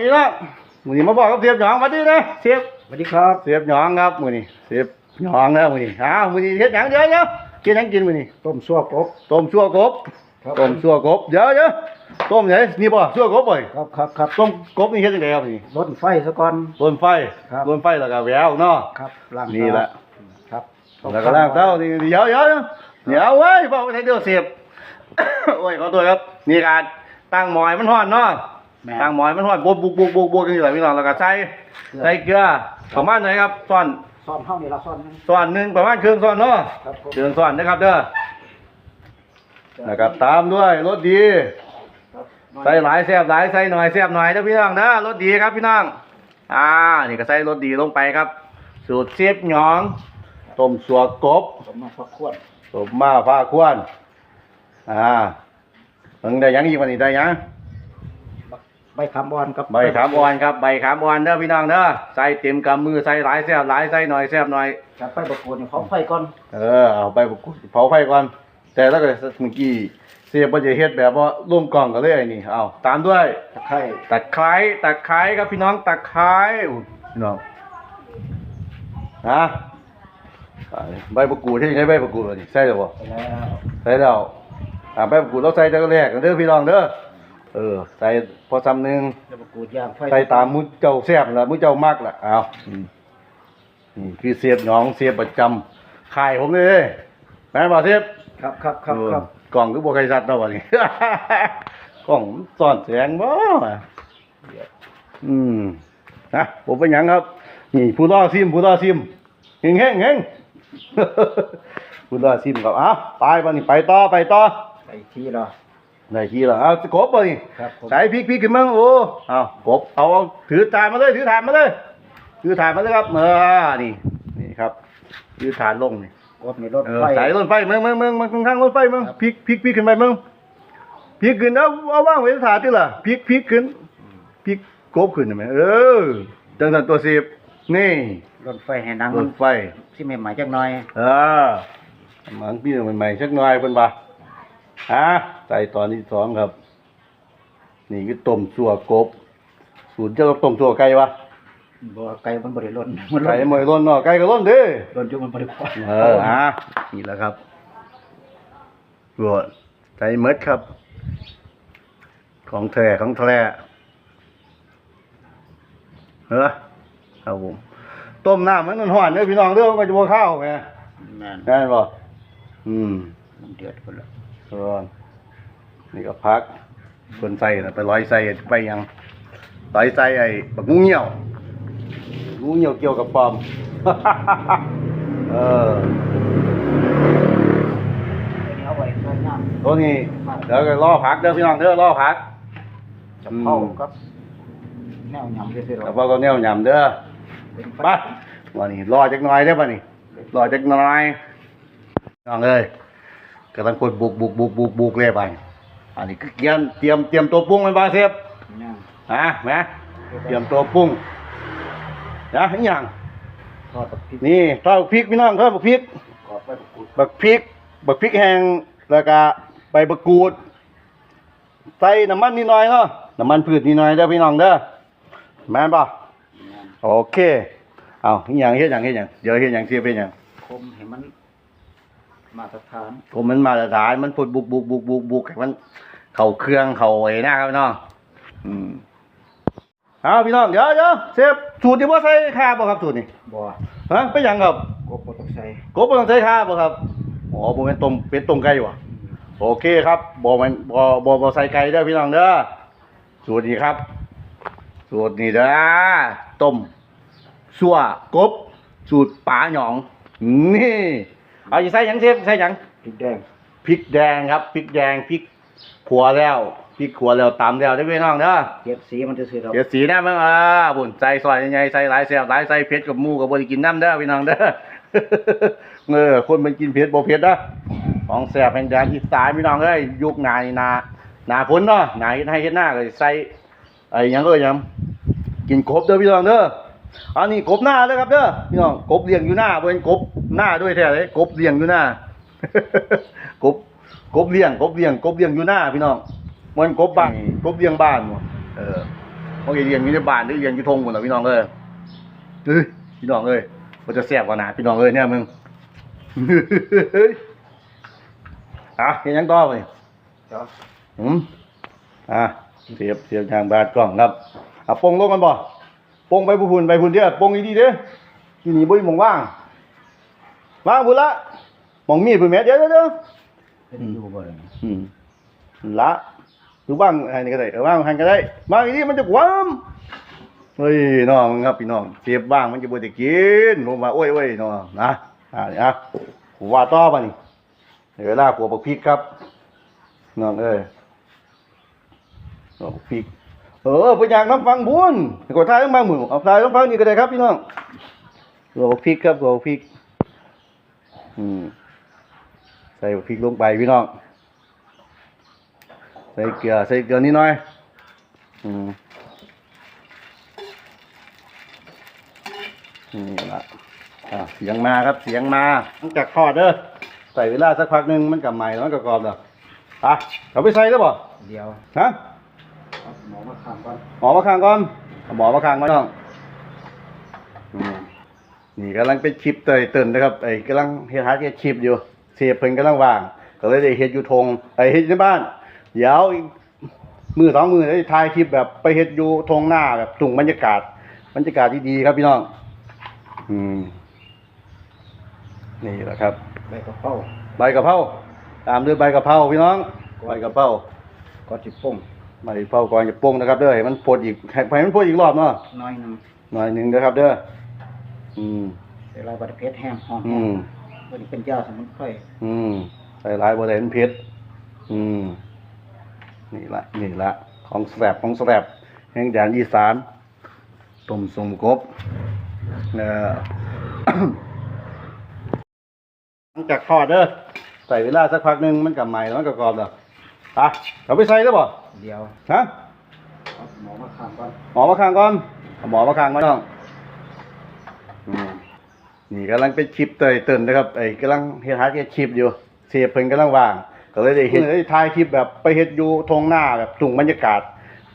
นี่ละมือนี้มาบอกกับเสียบหยองมาดินะเสียบสวัสดีครับเสียบหยองครับมือนี้เสียบหยองนะมือนี้อ้าวมือนี้เฮ็ดหยังเดี๋ยวเดี๋ยวกินหยังกินมือนี้ต้มซั่วกบต้มชั่วกบครับต้มชั่วกบเดี๋ยวเดี๋ยวต้มไหนนี่บ่ชั่วกบบ่ครับครับครับต้มกบนี่เฮ็ดจังไดครับนี่รถไฟซะก่อนต้นไฟครับต้นไฟแล้วก็แววเนาะครับล้างนี่แหละครับแล้วก็ล่างเต้านี่เดี๋ยวเดี๋ยวเดี๋ยวเดี๋ยวเว้ยบอกว่าให้เดี๋ยวเสียบโอ้ยขอตัวครับนี่การตั้งหมอยมันฮ้อนเนาะ แม่ตั้งหมอยมันฮ้อนบุกบุกบุกบุกบุกกันอยู่หลายพี่น้องแล้วก็ใส่ใส่เกลือประมาณไหนครับซ้อนซ่อนห้องนี่ละซ่อนนึงซ้อนหนึ่งประมาณครึ่งซ้อนเนาะครับผม ครึ่งซ้อนนะครับเด้อแล้วก็ตามด้วยรสดีครับใส่หลายแซ่บหลายใส่หน่อยแซ่บหน่อยนะพี่น้องนะรสดีครับพี่น้องอ่านี่ก็ใส่รสดีลงไปครับ สูตรเชฟหยองต้มสัวกบ ผมมาฟักขวดต้มมาผ้าควนอ่าเพิ่งได้หยังอีกวันนี้ได้หยังใบขามบอนครับใบขามอ่อนครับใบขามอ่อนเด้อพี่น้องเด้อใส่เต็มกำมือใส่หลายแซ่บหลายใส่หน่อยแซ่บหน่อยจับไปประกวดเขาไฟก่อนเออเอาไปเผาไฟก่อน แต่แล้วก็เมื่อกี้เสียบจะเฮ็ดแบบว่าร่วมกล่องกันเลยไอ้นี่เอาตามด้วยตะไคร้ตะไคร้ตะไคร้ครับพี่น้องตะไคร้อุ๊ยพี่น้องนะใบประกูดที่ใช้ใบประกูดนี่ใส่แล้วบ่ไปแล้วใส่แล้วอ่าใบประกูดเราใส่แต่ก็แรกกันเด้อพี่น้องเด้อ เออ ใส่พอซ้ำหนึงจะประกวดย่างไฟใส่ตามมุ้เจ้าแซ่บล่ะมุ้เจ้ามักล่ะเอาอืมนี่คือเสียบหนองเสียบประจำขายผมเลยแม่นบ่เสียบ ครับครับครับครับเออกล่องคือบ่ใครสัตว์เนาะบัดนี้กล่องมันซ่อนแสงบ่อืมนะผมเป็นหยังครับ นี่ผู้รอซิมผู้รอซิมเฮงเฮงเฮง ผู้รอซิมครับอ้าวไปบัดนี้ไปต่อไปต่อใส่ทีละ ได้ทีแล้วเอากบบ่นี่ครับผมใส่พริกพริกขึ้นมาโอ้เอากบเอาเอาถือถาดมาเลยถือถาดมาเลยถือถาดมาเลยครับเออนี่นี่ครับถือถาดลงนี่กบนี่รถเออไฟ สายรถไฟมึงมึงมึงมึงข้างๆรถไฟมึงครับพลิกพลิกพลิกขึ้นไปมึงพลิกขึ้นเอาเอาว่างไว้ถาดที่ล่ะพลิกพลิกขึ้นพลิกกบขึ้นใช่ไหมเออจังสันตัวสิบนี่รถไฟให้หนังรมันถไฟที่ใหม่ๆจักหน่อย เออมันพี่ใหม่ๆสักหน่อยเพิ่นบ่า ฮะใส่ตอนที่สองครับ นี่คือต้มสัวกบ สูตรเจ้าต้มสัวไก่วะบ่ไก่มันบ่ได้ล้นมันไก่หมวยล้นเนาะไก่ก็ล้นเด้ล้นจุมันบ่ได้พอเออฮะนี่แหละครับรวดใจเมดครับ ของแท้ของแท้เออครับผมต้มน้ำมันมันห่อนเด้อพี่น้องเด้อมันก็จะบ่ข้าวไงแม่นได้บ่อืมมันเดือดพุ่นละ ร้อนนี่ก็พักคนใส่น่ะไปร้อยใส่ไปยังร้อยใส่ไอ้บักงูเหี่ยวงูเหี่ยวเกี่ยวกับปอม เอออันนี้เอาไว้ใส่น้ำตัวนี้เดี๋ยวก็ล่อพักเด้อพี่น้องเด้อล่อพักจะเข้ากับแนวยำซื่อๆหรแล้อวพอก็แนวยำเด้อเป็นไปวันนี้รอจักหน่อยได้อป่ะนี่รอจักหน่อยน้องเอ้ย กำลังกดบุกบุกบุกบุกบุกเลยไปอันนี้คือเตรียมเตรียมเตรียมตัวปรุงมันบาเซฟเนี่ยฮะแหมเตรียมตัวปรุงนะอหย่างทอดกับพริกนี่ทอดพริกพี่น้องทอดบักพริกกรอบไปประกุดบักพริกบักพริกแห้งแล้วก็ใบบักกูดใส่น้ำมันนิดหน่อยเนาะน้ำมันพืชนิดหน่อยเด้อพี่น้องเด้อแม่นป่ะเนี่ยโอเคเอาอหย่างเฮ็ดหยังเฮ็ดหยังเดี๋ยวเฮ็ดหยังเสียเป็นหยังคมให้มัน มาตรฐานผมมันมาตรฐานมันพุดบุกบุกบุกบุกบุกให้มันเข้าเครื่องเข้าไอ้หน้าครับพี่น้องอืมเอาพี่น้องเดี๋ยวเดี๋ยวเซฟสูตรที่ว่าใส่ข้าบ่ครับสูตรนี่บ่ฮะเป็นหยังครับกบบ่ต้องใส่กบบ่ต้องใส่ข้าบ่ครับอ๋อบ่แม่นต้มเป็ดต้มไก่วะโอเคครับบ่แม่นบ่บ่บ่ใส่ไก่เด้อพี่น้องเด้อสูตรนี้ครับ สูตรนี้เด้อต้มซัวกบ สูตรป๋าหยองนี่ เอาสิใส่หยังเซฟใส่หยังพริกแดงพริกแดงครับพริกแดงพริกขัวแล้วพริกขัวแล้วตำแล้วได้อพี่น้องเด้อเก็บสีมันจะซื่อๆดอกเดี๋ยวสีหน้ามึงอ่าบุญใส่ซอยใหญ่ๆใส่หลายแซ่บหลายใส่เผ็ดกับหมูกับบริกินน้ำเด้อพี่น้องเด้อ เออคนมันกินเผ็ดบ่เผ็ดนะของแซ่บแห่งแดนอีสานพี่น้องเอ้ยยุคหนานี่นาหนาฝนเนาะหนาเฮ็ดให้เฮ็ดหน้าก็ใส่ไอ้หยังก็ยังกินกบเด้อพี่น้องเด้ออันนี้กบหน้าเด้อครับเด้อพี่น้องกบเลี้ยงอยู่หน้าบ่เป็นกบ หน้าด้วยแท้เลยกบเลี้ยงอยู่หน้ากบกบเลี้ยงกบเลี้ยงกบเลี้ยงอยู่หน้าพี่น้องมันกบบ้านกบเลี้ยงบ้านหมดเออเพราะไอ้เรียนอยู่ในบ้านหรือเรียนอยู่ทงหมดแล้วพี่น้องเอ้ยเฮ้ยพี่น้องเอ้ยมันจะแซ่บกว่าหนาพี่น้องเอ้ยเนี่ยมึงเฮ้ยอะเห็นยังต่อไปเดี๋ยวอืมอะเสียบเสียบทางบาดกล้องครับอะปงลงกันบ่ปงไปผู้พุ่นไปพุ่นเด้อปงอีดีเด้อที่นี่บ่มีหมองว่าง ว่างพุ่นละหมองมีดพุ่นแม่เดี๋ยวเดี๋ยวเดี๋ยวเป็นอยู่บ่ได้อืมละหรือบ้างอันนี้ก็ได้เออบ้างหันก็ได้บ้างอีนี่มันจะกวามเฮ้ยน้องครับพี่น้องเสียบบ้างมันจะบ่ได้กินผมว่าโอ้ยโอ้ยน้องนะอ่าอะผมว่าต่อป่ะนี่เดี๋ยวเวลาขัวบักพริกครับน้องเอ้ยขัวบักพริกเออไปอยากน้ำฟังบุญกดท้ายต้องฟังหมือเอาท้ายต้องฟังนี่ก็ได้ครับพี่น้องขัวบักพริกครับขัวบักพริก อืมใส่พริกลงไปพี่น้อง ใส่เกลือใส่เกลือนิดหน่อย อืมนี่ละอะเสียงมาครับเสียงมาหลังจากทอดเด้อใส่เวลาสักพักหนึ่งมันกับใหม่แล้วมันก็กรอบแล้วอะเอาไปใส่แล้วบ่เดี๋ยวฮะเอาหมอมาทำก่อนหมอมาข้างก่อนเอาหมอมาข้างก่อนน้องอืม นี่กำลังเป็นคลิปเตยเตินนะครับไอ้กำลังเฮ็ดหาเฮ็ดคลิปอยู่เสียเพิ่นกำลังว่าง ก็เลยได้เฮ็ดอยู่ทงไอ้เฮ็ดอยู่ในบ้าน เดี๋ยวอีกมือสองมือได้ถ่ายคลิปแบบไปเฮ็ดอยู่ทงหน้าแบบถุงบรรยากาศบรรยากาศดีๆครับพี่น้อง อืม นี่แหละครับ ใบกระเพราใบกะเพราตามด้วยใบกะเพราพี่น้อง ใบกะเพราก็สิป่งใบกะเพราก่อนจะปรุงนะครับเด้อให้มันพดอีกให้ให้มันพดอีกรอบเนาะน้อยหนึง หน่อยหนึ่งนะครับเด้อ อืมเดี๋ยวเราบัดเพชรแห้งหอมอืมวันนี้เป็นยาสมุนไพรอืมใส่หลายบริเวณเพชรอืมนี่ละนี่ละของแสบของแสบแห่งแดนอีสานต้มสมกบเอ่อ หลังจากทอดเด้อใส่เวลาสักพักหนึ่งมันกับใหม่แล้วมันก็กรอบแล้วอะเอาไปใส่แล้วบ่เดี๋ยวฮะ เอาหมอมาทำก่อนหมอมาข้างก่อนเอาหมอมาข้างก่อนน้อง อืมนี่กำลังเป็นคลิปเตยเตินนะครับไอ้กำลังเฮ็ดหาเฮ็ดคลิปอยู่ เสียเพิ่นกำลังว่าง ก็เลยได้เฮ็ดได้ถ่ายคลิปแบบไปเฮ็ดอยู่ทงหน้าแบบถุงบรรยากาศ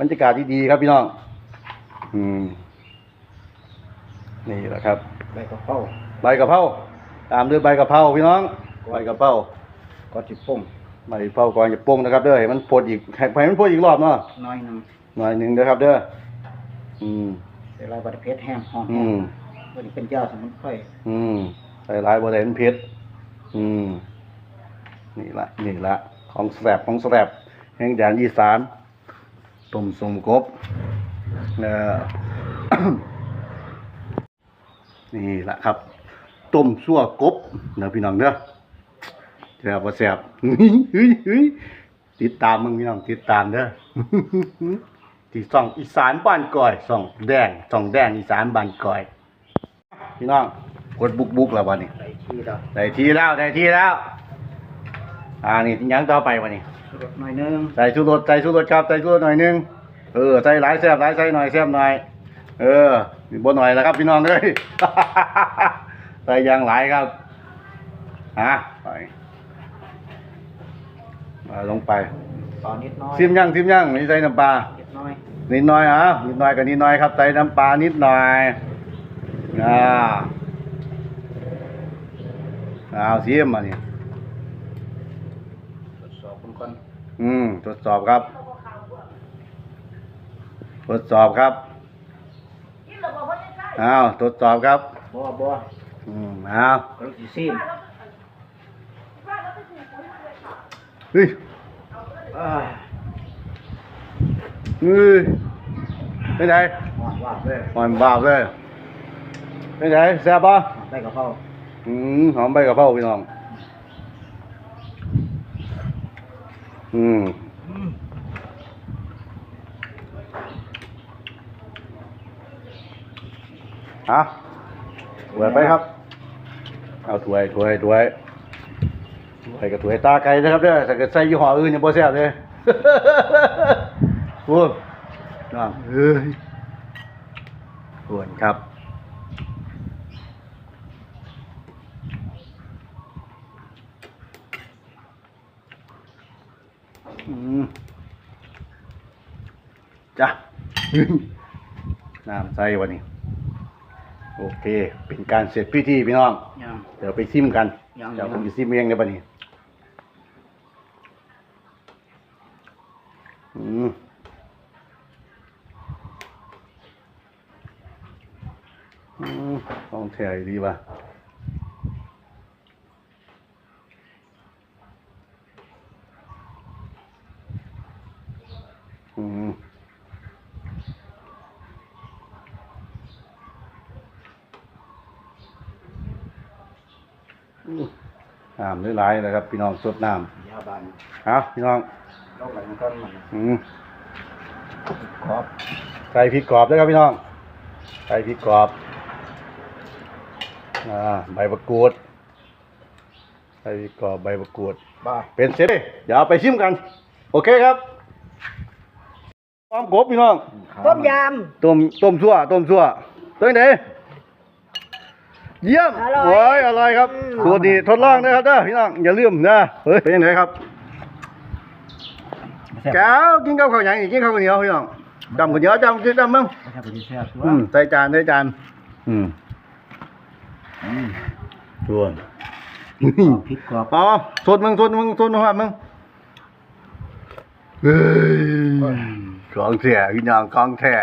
บรรยากาศดีๆครับพี่น้อง อืม นี่แหละครับ ใบกระเพราใบกะเพราตามด้วยใบกะเพราพี่น้อง ใบกะเพราก็สิป่งใบกะเพราก่อนจะปรุงนะครับเด้อให้มันพดอีกให้ให้มันพดอีกรอบเนาะน้อยหนึงหน่อยหนึงนะครับ เด้อ อืม เดี๋ยวเราบัดเพชรแห้งหอมอืม วันนี้เป็นยาสมุนไพรอืมใส่ลายบริเวณเพชรอืม นี่ละนี่ละของแสบของแสบแห่งแดนอีสานต้มสมกบเอ่อ นี่ละครับต้มซั่วกบนะพี่น้องเด้อแซ่บบ่แซ่บเฮ้ยเฮ้ยติดตามมึงพี่น้องติดตามเด้อ ที่ส่องอีสานบ้านก่อยส่องแดงส่องแดงอีสานบ้านก่อย พี่น้องกดบุกบุกแล้ววันนี้ใส่ที่แล้วได้ทีแล้วได้ทีแล้ว อ่านี่ยังต่อไปวันนี้รสหน่อยหนึงใส่ชูรสใส่ชูรสครับใส่ชูรสหน่อยหนึงเออใส่หลายแซ่บหลายใส่หน่อยแซ่บหน่อย เออนี่บ่หน่อยแล้วครับพี่น้องเอ้ยใส่อยางหลายครับฮะไปมาลงไปตอนนิดน้อยซิมยังซิมยังนี่ใส่น้ำปลานิดน้อยนิดหน่อยอะนิดหน่อยกับนิดหน่อยครับใส่น้ำปลานิดหน่อย อ่าเอาซิมมานี่ทดสอบมันก่อนอืมทดสอบครับทดสอบครับอ้าวทดสอบครับบ่บ่อืมอ้าวก็สิซีมเฮ้ยอ่าเฮ้ยเป็นไงหอมว่าบเลยหอมบาปเลย เป็นไงแซ่บป่ะใบกระเพราอืมหอมใบกะเพราพี่น้องอืมอืมอะถวยไปครับ เอาถวยถวยถวยถวยกับถวยตาไก่นะครับเด้อถ้าเกิดใส่ยี่ห้ออื่นยังบ่แซ่บเลยโอ้ยน้องเอ้ยปวนครับ อืม จ้ะน้ำใส่วันนี้ โอเค เป็นการเสร็จพิธีพี่น้อง ยังเดี๋ยวไปซิมกันยังเดี๋ยวผมจะซิมเองในบัดนี้ อืมอืมต้องแถวดีป่ะอืม น้ำหลายๆเลยครับ พี่น้องสดน้ยาบานำเอาพี่น้องลงไปมันต้นมันอืมขอบใส่พริกกรอบด้วยครับพี่น้องใส่พริกกรอบอ่าใบมะกรูดใส่พริกกรอบใบมะกรูด บ้าเป็นเสร็จเลยเดี๋ยวเอาไปชิมกัน โอเคครับต้มกบพี่น้อง ต้มยต้มต้มซั่วต้มซั่วตัวไหน เยี่ยมอร่อย โอ้ยอร่อยครับอืมสูตรนี้ทดลองนะครับเด้อพี่น้องอย่าลืมนะเฮ้ยเป็นยังไงครับแก้วกินข้าวข้าวหยังอีกกินข้าวเหนียวพี่น้องจำข้าวเหนียวจำกินจำมั้งไม่ใช่เป็นแซ่บอืมใส่จานใส่จานอืมอืมชวนพริกกรอบอ๋อสดมึงสดมึงสดมึงครับมึงเฮ้ยของแท้พี่น้องของแท้